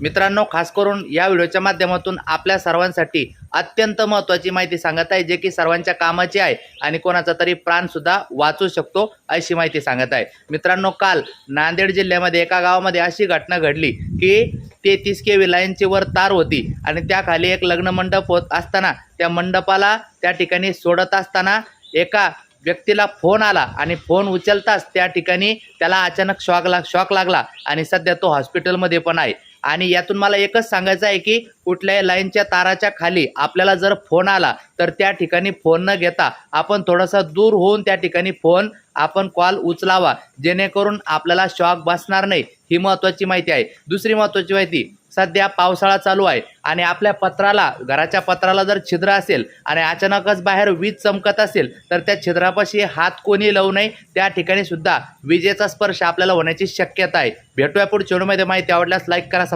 मित्रांनो खास करून या व्हिडिओच्या माध्यमातून आपल्या सर्वांसाठी अत्यंत महत्त्वाची माहिती सांगत आहे जे की सर्वांच्या कामाची आहे आणि कोणाचा तरी प्राणसुद्धा वाचू शकतो अशी माहिती सांगत आहे. मित्रांनो काल नांदेड जिल्ह्यामध्ये एका गावामध्ये अशी घटना घडली की तेहतीस के लाईनची वर तार होती आणि त्याखाली एक लग्न मंडप होत असताना त्या मंडपाला त्या ठिकाणी सोडत असताना एका व्यक्तीला फोन आला आणि फोन उचलताच त्या ठिकाणी त्याला अचानक शॉक लाग शॉक लागला आणि सध्या तो हॉस्पिटलमध्ये पण आहे. आणि यातून मला एकच सांगायचं आहे की कुठल्याही लाईनच्या ताराच्या खाली आपल्याला जर फोन आला तर त्या ठिकाणी फोन न घेता आपण थोडासा दूर होऊन त्या ठिकाणी फोन आपण कॉल उचलावा जेणेकरून आपल्याला शॉक बसणार नाही. ही महत्त्वाची माहिती आहे. दुसरी महत्त्वाची माहिती सध्या पावसाळा चालू आहे आणि आपल्या पत्राला घराच्या पत्राला जर छिद्र असेल आणि अचानकच बाहेर वीज चमकत असेल तर त्या छिद्रापाशी हात कोणी लावू नये. त्या ठिकाणी सुद्धा विजेचा स्पर्श आपल्याला होण्याची शक्यता आहे. भेटूया पुढे चेडूमध्ये माहिती आवडल्यास लाईक करा